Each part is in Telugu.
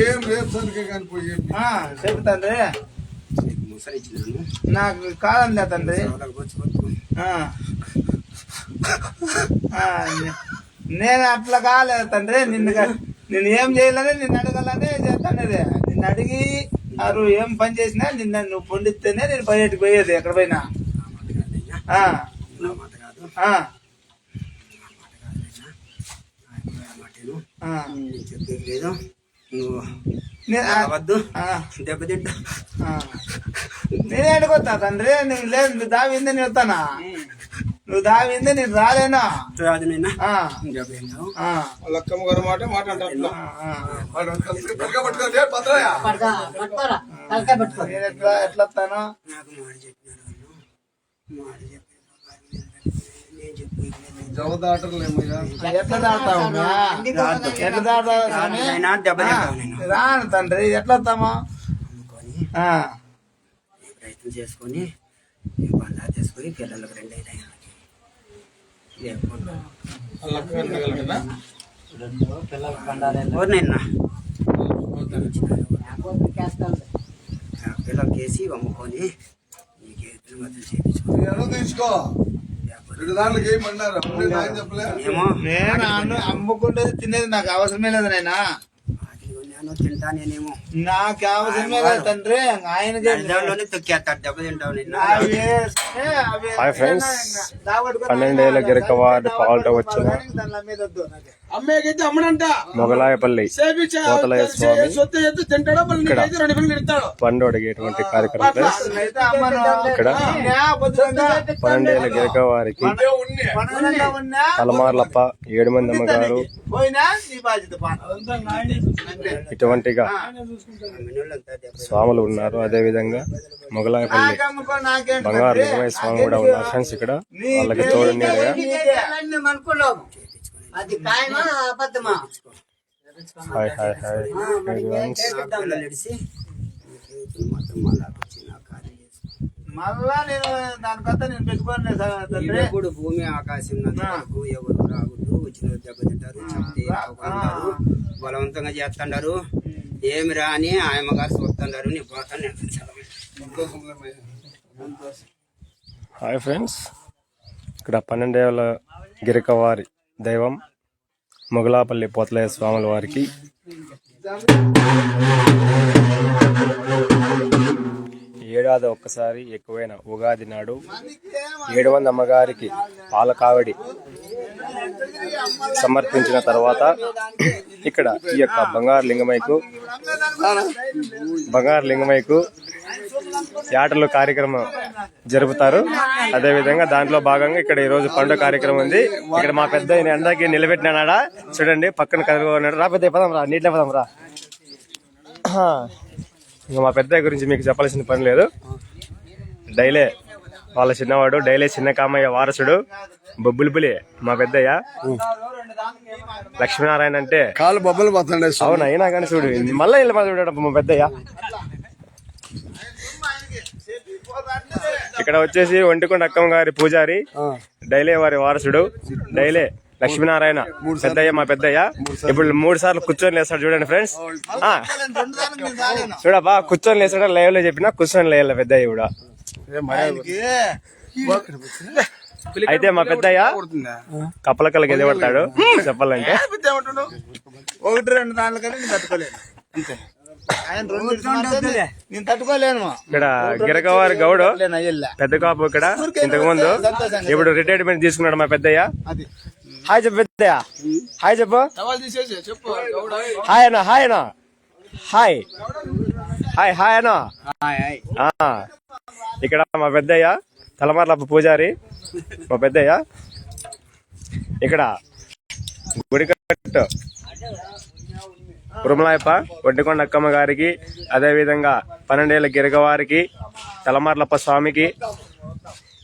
ఏం రేపు సరిగ్గా కానీ పోయి చెప్పు తండ్రి. నాకు కాదండి తండ్రి. నేను అట్లా కాలేదు తండ్రి. నిన్ను నేను ఏం చేయాలని నిన్ను అడగాలనే చేస్తానది నిన్ను అడిగి అరు ఏం పని చేసినా నిన్న నువ్వు పండిస్తేనే నేను బయటకు పోయేది ఎక్కడ పోయినా నా మాట కాదయ్యా. ఆ, నా మాట కాదు ఆ, నా మాటేను. ఆ. నేను చెప్పేది లేదు. నువ్వు నే- ఆ, వద్దు ఆ, దెబ్బతింటా ఆ. నేనే అడుగుతా తండ్రి నువ్వు లేదు నువ్వు దావిందే నేను వస్తానా నువ్వు దావిందే నేను రాలేనా? రాదు వాళ్ళ అక్కమ్మ గారు మాట మాట అంటారు ఆ, ఆ. వాడు కలిసి పట్టుకో పట్టుకో రే భద్రయ్య. పడతా పట్టుకోరా తలకాయ పట్టుకో. నేను ఎట్లా ఎట్లా వస్తాను? నాకు మాట చెప్పినారు మాట నేను ఎట్లా. ఆ, రాను తండ్రి ఎట్లా వస్తామా? ప్రయత్నం చేసుకొని ఈ బండా తీసుకొని పిల్లలకు రెండు అయినాయి లేకుండా వాళ్ళ అక్క గారు తగలకనా పిల్లలు పండాలి ఎవరు నిన్న. చేస్తాను ఆ పిల్లలకి వేసి అమ్ముకొని ఈ గేతులు మొత్తం చేయించుకో తీసుకో? నేను అన్ను అమ్ముకుంటేది తినేది నాకు అవసరమే లేదు నాయనా. నేను తింటా నేనేమో. నాకు అవసరమే లేదు తండ్రి. ఆయనకి దానిలోనే తొక్కేస్తాడు దెబ్బతింటావు. దావట్టుకొని పన్నెండేళ్ళ గిరక వార్డు పాల్ట వచ్చిన దానిలో మీద వద్దు నాకు. అమ్మేకైతే అమ్మడంట. మొగలాయపల్లి పోతలయ్య స్వామి తింటాడో రెండు పిల్లలు ఇస్తాడు పండు అడిగేటువంటి కార్యక్రమం ఇక్కడ పన్నెండేళ్ళ గిరక వారికి తలమార్లప్ప ఏడు మంది అమ్మగారు. ఇటువంటిగా స్వాములు ఉన్నారు. అదే విధంగా మొగలాయపల్లి బంగారు? లింగమయ్య స్వామి కూడా ఉన్నారు. ఫ్రెండ్స్ ఇక్కడ. వాళ్ళకి తోడు అది ఖాయమా అబద్ధమా? Hi hi hi. మళ్ళా నేను దానికంతా నేను పెట్టుకోను తండ్రి. ఇప్పుడు భూమి ఆకాశం నందుకు ఎవరు రాకూడదు. వచ్చిన దెబ్బతింటారు బలవంతంగా చేస్తుంటారు. ఏమి రా అని ఆయమ్మ గారు చూస్తుంటారు నీ పోతాను. Hi friends. ఇక్కడ పన్నెండేళ్ళ గిరికవారి దైవం మొగలాపల్లి పోతలయ్య స్వాముల వారికి. ఏడాది ఒక్కసారి ఎక్కువైన ఉగాది నాడు ఏడు అమ్మగారికి పాలకావిడి సమర్పించిన తర్వాత ఇక్కడ ఈ యొక్క బంగారు లింగమైకు బంగారు లింగమైకు యాటలు కార్యక్రమం జరుపుతారు. అదే విధంగా దాంట్లో భాగంగా ఇక్కడ ఈ రోజు పండుగ కార్యక్రమం ఉంది. ఇక్కడ మా పెద్ద ఎండకి నిలబెట్టినాడా చూడండి పక్కన కదులుకున్నాడు రా పెద్ద పదం రా నీటిలో పదం రా ఇంకా మా పెద్ద గురించి మీకు చెప్పాల్సిన పని లేదు. డైలే వాళ్ళ చిన్నవాడు డైలే చిన్న కామయ్య వారసుడు బొబ్బులిపులి మా పెద్దయ్య. లక్ష్మీనారాయణ అంటే కాలు బొబ్బలు పోతుండే అవును అయినా కానీ చూడు మళ్ళీ వెళ్ళి మా చూడడం మా పెద్దయ్య. ఇక్కడ వచ్చేసి ఒంటికొండ అక్కమ్మ గారి పూజారి డైలే వారి వారసుడు డైలే లక్ష్మీనారాయణ పెద్దయ్య మా పెద్దయ్య. ఇప్పుడు మూడు సార్లు కూర్చొని లేస్తాడు చూడండి ఫ్రెండ్స్. చూడబ్బా కూర్చొని లేస్తాడు? లైవ్లో చెప్పినా కూర్చొని లేయాలి పెద్దయ్య కూడా. అయితే మా పెద్దయ్య కప్పలకల్లకి ఎది పడతాడు చెప్పాలంటే. ఒకటి రెండు దాంట్లో కానీ నేను తట్టుకోలేను ఆయన రెండు ఇటుమంటే నేను తట్టుకోలేను. ఇక్కడ గిరకవారి గౌడు పెద్ద కాపు ఇక్కడ ఇంతకు ముందు ఇప్పుడు రిటైర్మెంట్ తీసుకున్నాడు మా పెద్దయ్య. అది. హాయ్ చెప్పు పెద్దయ్య. హాయ్ చెప్పు. హాయ్ అన్న హాయ్ అన్న. హాయ్. హాయ్ హాయ్ అన్న. ఆ, ఇక్కడ మా పెద్దయ్య తలమార్లప్ప పూజారి మా పెద్దయ్య. ఇక్కడ గుడికట్టు. ఉరుమలాయప్ప ఒడ్డుకొండ అక్కమ్మ గారికి అదే విధంగా పన్నెండేళ్ళ గిరగవారికి తలమార్లప్ప స్వామికి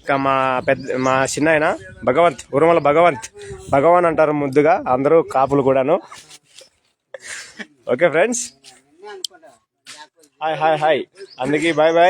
ఇంకా మా పెద్ద మా చిన్నాయన భగవంత్ ఉరుమల భగవంత్ భగవాన్ అంటారు ముద్దుగా అందరూ కాపులు కూడాను. Okay friends. Hi hi hi. అందుకే బాయ్ బాయ్.